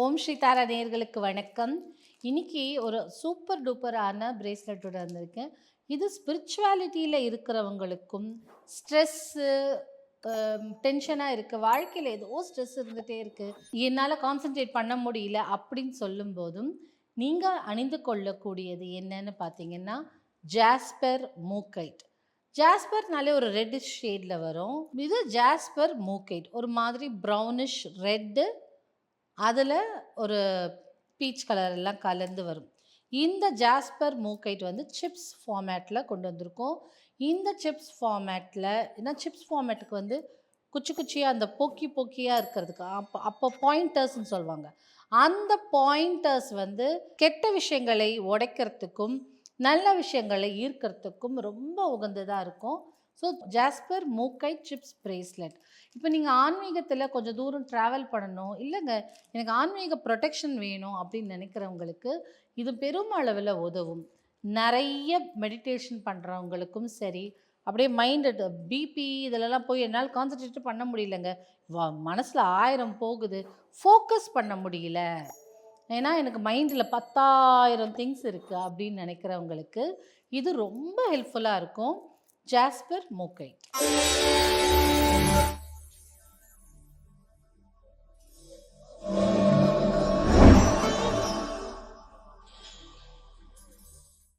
ஓம் ஸ்ரீ தாரா நேர்களுக்கு வணக்கம். இன்னைக்கு ஒரு சூப்பர் டூப்பரான பிரேஸ்லெட்டோட வந்திருக்கேன். இது ஸ்பிரிச்சுவாலிட்டியில் இருக்கிறவங்களுக்கும் ஸ்ட்ரெஸ்ஸு டென்ஷனாக இருக்குது வாழ்க்கையில் ஏதோ ஸ்ட்ரெஸ் இருந்துகிட்டே இருக்குது என்னால் கான்சென்ட்ரேட் பண்ண முடியல அப்படின்னு சொல்லும்போதும் நீங்கள் அணிந்து கொள்ளக்கூடியது என்னன்னு பார்த்தீங்கன்னா ஜாஸ்பர் மூக்கைட். ஜாஸ்பர்னாலே ஒரு ரெட்டிஷ் ஷேடில் வரும். இது ஜாஸ்பர் மூக்கைட். ஒரு மாதிரி ப்ரௌனிஷ் ரெட்டு அதில் ஒரு பீச் கலர் எல்லாம் கலந்து வரும். இந்த ஜாஸ்பர் மூக்கைட் வந்து சிப்ஸ் ஃபார்மேட்டில் கொண்டு வந்திருக்கோம். இந்த சிப்ஸ் ஃபார்மேட்டில் ஏன்னா சிப்ஸ் ஃபார்மேட்டுக்கு வந்து குச்சி குச்சியாக அந்த பொக்கி பொக்கியாக இருக்கிறதுக்கு அப்போ அப்போ பாயிண்டர்ஸ்னு சொல்லுவாங்க அந்த பாயிண்டர்ஸ் வந்து கெட்ட விஷயங்களை உடைக்கிறதுக்கும் நல்ல விஷயங்களை ஈர்க்கிறதுக்கும் ரொம்ப உகந்ததாக இருக்கும். So jasper mookaite chips bracelet இப்போ நீங்கள் ஆன்மீகத்தில் கொஞ்சம் தூரம் ட்ராவல் பண்ணணும். இல்லைங்க எனக்கு ஆன்மீக ப்ரொடெக்ஷன் வேணும் அப்படின்னு நினைக்கிறவங்களுக்கு இது பெரும் அளவில் உதவும். நிறைய மெடிடேஷன் பண்ணுறவங்களுக்கும் சரி அப்படியே மைண்டு பிபி இதிலெல்லாம் போய் என்னால் கான்சன்ட்ரேட் பண்ண முடியலங்க. வா மனசில் ஆயிரம் போகுது. ஃபோக்கஸ் பண்ண முடியல. ஏன்னா எனக்கு மைண்டில் பத்தாயிரம் திங்ஸ் இருக்குது அப்படின்னு நினைக்கிறவங்களுக்கு இது ரொம்ப ஹெல்ப்ஃபுல்லாக இருக்கும். ஜாஸ்பர் மூக்கை.